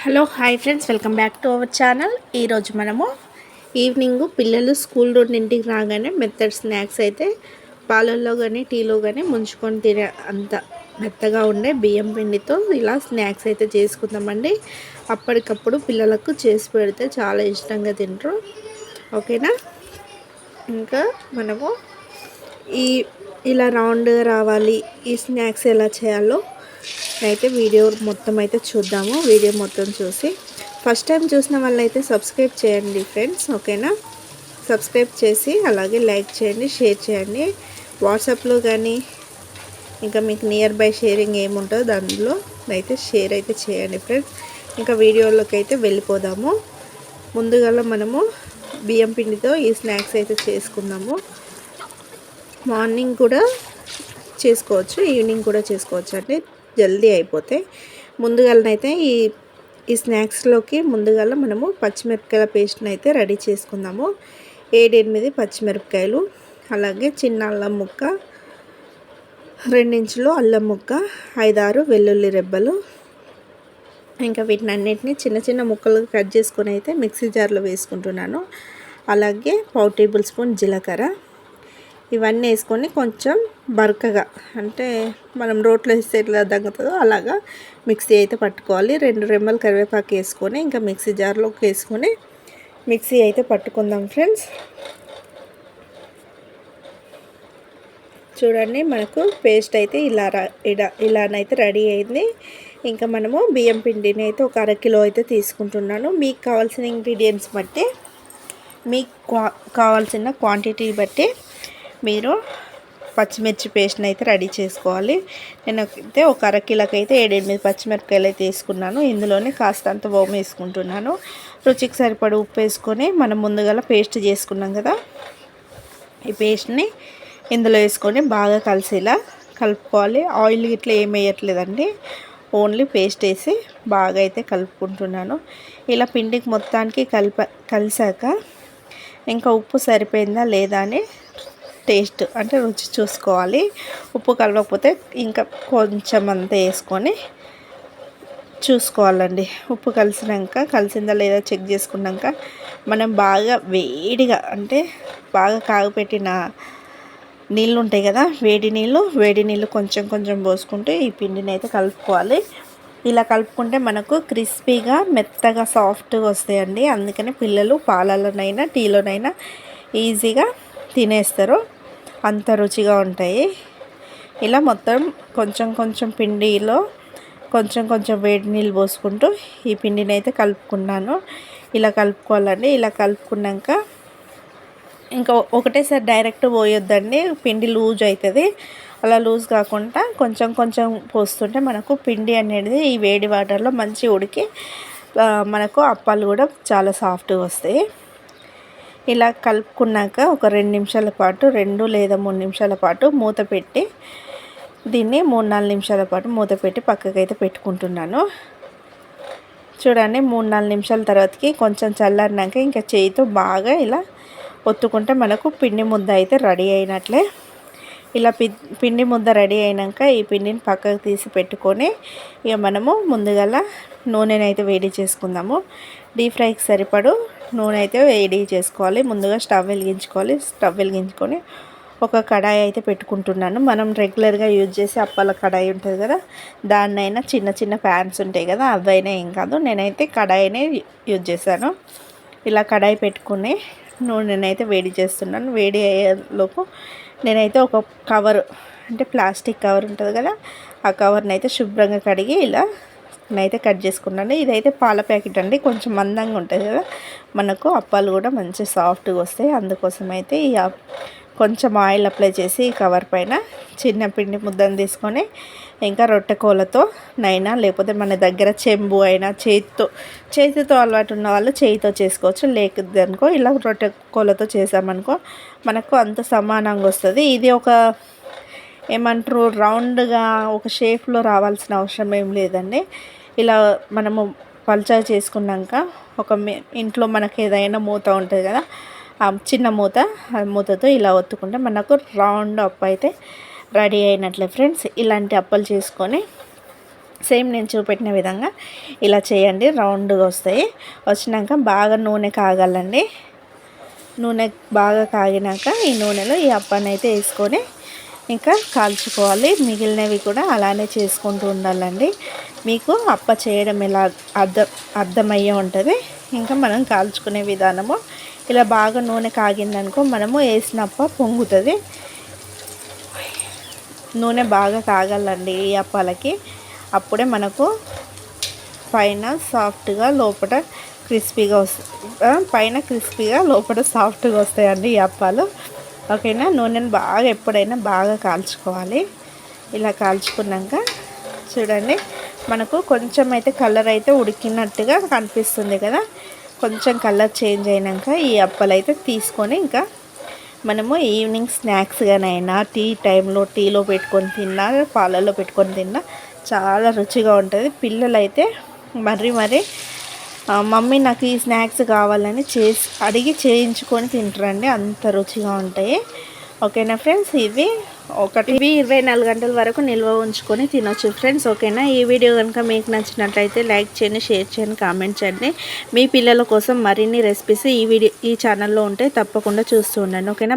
Hello hi friends. Welcome back to our channel. ఈరోజు మనము evening పిల్లలు స్కూల్ నుండి ఇంటికి రాగానే మెత్తడ్ స్నాక్స్ అయితే పాలల్లో కానీ టీలో కానీ ముంచుకొని తినే అంత మెత్తగా ఉండే బియ్యం పిండితో ఇలా స్నాక్స్ అయితే చేసుకుందామండి. అప్పటికప్పుడు పిల్లలకు చేసి పెడితే చాలా ఇష్టంగా తింటారు. ఓకేనా? ఇంకా మనము ఈ ఇలా రౌండ్గా రావాలి. ఈ స్నాక్స్ ఎలా చేయాలో అయితే వీడియో మొత్తం అయితే చూద్దాము. వీడియో మొత్తం చూసి ఫస్ట్ టైం చూసిన వాళ్ళైతే సబ్స్క్రైబ్ చేయండి ఫ్రెండ్స్ ఓకేనా? సబ్స్క్రైబ్ చేసి అలాగే లైక్ చేయండి షేర్ చేయండి. వాట్సాప్లో కానీ ఇంకా మీకు నియర్ బై షేరింగ్ ఏముంటుందో దానిలో అయితే షేర్ అయితే చేయండి ఫ్రెండ్స్. ఇంకా వీడియోలోకి అయితే వెళ్ళిపోదాము. ముందుగా మనము బియ్యం పిండితో ఈ స్నాక్స్ అయితే చేసుకుందాము. మార్నింగ్ కూడా చేసుకోవచ్చు ఈవినింగ్ కూడా చేసుకోవచ్చు అండి జల్దీ అయిపోతాయి. ముందుగాలనైతే ఈ ఈ స్నాక్స్లోకి ముందుగాల మనము పచ్చిమిరపకాయల పేస్ట్ని అయితే రెడీ చేసుకుందాము. ఏడెనిమిది పచ్చిమిరపకాయలు అలాగే చిన్న అల్లం ముక్క రెండించులు అల్లం ముక్క ఐదారు వెల్లుల్లి రెబ్బలు. ఇంకా వీటిని అన్నింటినీ చిన్న చిన్న ముక్కలు కట్ చేసుకొని అయితే మిక్సీ జార్లో వేసుకుంటున్నాను. అలాగే పావు టేబుల్ స్పూన్ జీలకర్ర. ఇవన్నీ వేసుకొని కొంచెం బరకగా అంటే మనం రోట్లో వేస్తే ఎట్లా దగ్గుతుందో అలాగా మిక్సీ అయితే పట్టుకోవాలి. రెండు రెమ్మలు కరివేపాకు వేసుకొని ఇంకా మిక్సీ జార్లోకి వేసుకొని మిక్సీ అయితే పట్టుకుందాం ఫ్రెండ్స్. చూడండి మనకు పేస్ట్ అయితే ఇలా ఇలా ఇలానైతే రెడీ అయింది. ఇంకా మనము బియ్యం పిండిని అయితే ఒక అరకిలో అయితే తీసుకుంటున్నాను. మీకు కావాల్సిన ఇంగ్రీడియంట్స్ బట్టి మీకు కావాల్సిన క్వాంటిటీ బట్టి మీరు పచ్చిమిర్చి పేస్ట్ని అయితే రెడీ చేసుకోవాలి. నేను అయితే ఒక అరకిలోకి అయితే ఏడెనిమిది పచ్చిమిరపకాయలు అయితే వేసుకున్నాను ఇందులోనే కాస్తంత ఓమ వేసుకుంటున్నాను. రుచికి సరిపడి ఉప్పు వేసుకొని మనం ముందుగా పేస్ట్ చేసుకున్నాం కదా. ఈ పేస్ట్ని ఇందులో వేసుకొని బాగా కలిసేలా కలుపుకోవాలి. ఆయిల్ ఇట్లా ఏం వేయట్లేదండి. ఓన్లీ పేస్ట్ వేసి బాగా అయితే కలుపుకుంటున్నాను. ఇలా పిండికి మొత్తానికి కలిప కలిసాక ఇంకా ఉప్పు సరిపోయిందా లేదా అని టేస్ట్ అంటే రుచి చూసుకోవాలి. ఉప్పు కలవకపోతే ఇంకా కొంచెం అంతా వేసుకొని చూసుకోవాలండి. ఉప్పు కలిసినాక కలిసిందా లేదా చెక్ చేసుకున్నాక మనం బాగా వేడిగా అంటే బాగా కాగపెట్టిన నీళ్ళు ఉంటాయి కదా వేడి నీళ్ళు వేడి నీళ్ళు కొంచెం కొంచెం పోసుకుంటూ ఈ పిండిని అయితే కలుపుకోవాలి. ఇలా కలుపుకుంటే మనకు క్రిస్పీగా మెత్తగా సాఫ్ట్గా వస్తాయండి. అందుకని పిల్లలు పాలలోనైనా టీలోనైనా ఈజీగా తినేస్తారు. అంత రుచిగా ఉంటాయి. ఇలా మొత్తం కొంచెం కొంచెం పిండిలో కొంచెం కొంచెం వేడి నీళ్ళు పోసుకుంటూ ఈ పిండిని అయితే కలుపుకున్నాను. ఇలా కలుపుకోవాలండి. ఇలా కలుపుకున్నాక ఇంకా ఒకటేసారి డైరెక్ట్ పోయొద్దండి. పిండి లూజ్ అవుతుంది అలా లూజ్ కాకుండా కొంచెం కొంచెం పోస్తుంటే మనకు పిండి అనేది ఈ వేడి వాటర్లో మంచి ఉడికి మనకు అప్పాలు కూడా చాలా సాఫ్ట్గా వస్తాయి. ఇలా కలుపుకున్నాక ఒక రెండు నిమిషాల పాటు రెండు లేదా మూడు నిమిషాల పాటు మూత పెట్టి దీన్ని మూడు నాలుగు నిమిషాల పాటు మూత పెట్టి పక్కకైతే పెట్టుకుంటున్నాను. చూడండి మూడు నాలుగు నిమిషాల తర్వాతకి కొంచెం చల్లారినాక ఇంకా చేయితో బాగా ఇలా ఒత్తుకుంటే మనకు పిండి ముద్ద అయితే రెడీ అయినట్లే. ఇలా పి పిండి ముద్ద రెడీ అయినాక ఈ పిండిని పక్కకు తీసి పెట్టుకొని ఇక మనము ముందుగల నూనెనైతే వేడి చేసుకుందాము. డీప్ ఫ్రైకి సరిపడు నూనె అయితే వేడి చేసుకోవాలి. ముందుగా స్టవ్ వెలిగించుకోవాలి. స్టవ్ వెలిగించుకొని ఒక కడాయి అయితే పెట్టుకుంటున్నాను. మనం రెగ్యులర్గా యూజ్ చేసే అప్పాల కడాయి ఉంటుంది కదా దాన్నైనా చిన్న చిన్న ప్యాన్స్ ఉంటాయి కదా అవైనా ఏం కాదు. నేనైతే కడాయినే యూజ్ చేశాను. ఇలా కడాయి పెట్టుకుని నూనెనైతే వేడి చేస్తున్నాను. వేడి అయ్యేలోపు నేనైతే ఒక కవర్ అంటే ప్లాస్టిక్ కవర్ ఉంటుంది కదా ఆ కవర్ని అయితే శుభ్రంగా కడిగి ఇలా నేనైతే కట్ చేసుకున్నాను. ఇదైతే పాల ప్యాకెట్ అండి కొంచెం మందంగా ఉంటుంది కదా మనకు అప్పాలు కూడా మంచి సాఫ్ట్గా వస్తాయి. అందుకోసం అయితే ఈ కొంచెం ఆయిల్ అప్లై చేసి కవర్ పైన చిన్న పిండి ముద్దను తీసుకొని ఇంకా రొట్టె కోలతో నైనా లేకపోతే మన దగ్గర చెంబు అయినా చేతితో చేతితో అలవాటు ఉన్న వాళ్ళు చేతితో చేసుకోవచ్చు. లేకపోతే ఇలా రొట్టె కోలతో చేసామనుకో మనకు అంత సమానంగా వస్తుంది. ఇది ఒక ఏమంటారు రౌండ్గా ఒక షేప్లో రావాల్సిన అవసరం ఏం లేదండి. ఇలా మనము పల్చా చేసుకున్నాక ఒక ఇంట్లో మనకి ఏదైనా మూత ఉంటుంది కదా చిన్న మూత ఆ మూతతో ఇలా ఒత్తుకుంటే మనకు రౌండ్ అప్ అయితే రెడీ అయినట్లే ఫ్రెండ్స్. ఇలాంటి అప్పలు చేసుకొని సేమ్ నేను చూపెట్టిన విధంగా ఇలా చేయండి. రౌండ్గా వస్తాయి. వచ్చినాక బాగా నూనె కాగాలండి. నూనె బాగా కాగినాక ఈ నూనెలో ఈ అప్పాన్ని అయితే వేసుకొని ఇంకా కాల్చుకోవాలి. మిగిలినవి కూడా అలానే చేసుకుంటూ ఉండాలండి. మీకు అప్ప చేయడం ఎలా అర్థం అర్థమయ్యే ఉంటుంది. ఇంకా మనం కాల్చుకునే విధానము ఇలా బాగా నూనె కాగిందనుకో మనము వేసినప్ప పొంగుతుంది. నూనె బాగా కాగాలండి ఈ అప్పాలకి. అప్పుడే మనకు పైన సాఫ్ట్గా లోపల క్రిస్పీగా వస్తాయి పైన క్రిస్పీగా లోపల సాఫ్ట్గా వస్తాయండి ఈ అప్పాలు. ఓకేనా? నూనెను బాగా ఎప్పుడైనా బాగా కాల్చుకోవాలి. ఇలా కాల్చుకున్నాక చూడండి మనకు కొంచెం అయితే కలర్ అయితే ఉడికినట్టుగా కనిపిస్తుంది కదా. కొంచెం కలర్ చేంజ్ అయినాక ఈ అప్పలు అయితే తీసుకొని ఇంకా మనము ఈవినింగ్ స్నాక్స్గానైనా టీ టైంలో టీలో పెట్టుకొని తిన్నా పాలల్లో పెట్టుకొని తిన్నా చాలా రుచిగా ఉంటుంది. పిల్లలు అయితే మరీ మరీ మమ్మీ నాకు ఈ స్నాక్స్ కావాలని చేసి అడిగి చేయించుకొని తింటారండి. అంత రుచిగా ఉంటాయి. ఓకేనా ఫ్రెండ్స్? ఇవి ఒకటి ఇవి ఇరవై నాలుగు గంటల వరకు నిల్వ ఉంచుకొని తినొచ్చు ఫ్రెండ్స్ ఓకేనా? ఈ వీడియో కనుక మీకు నచ్చినట్లయితే లైక్ చేయండి షేర్ చేయండి కామెంట్ చేయండి. మీ పిల్లల కోసం మరిన్ని రెసిపీస్ ఈ వీడియో ఈ ఛానల్లో ఉంటే తప్పకుండా చూస్తూ ఉండండి ఓకేనా?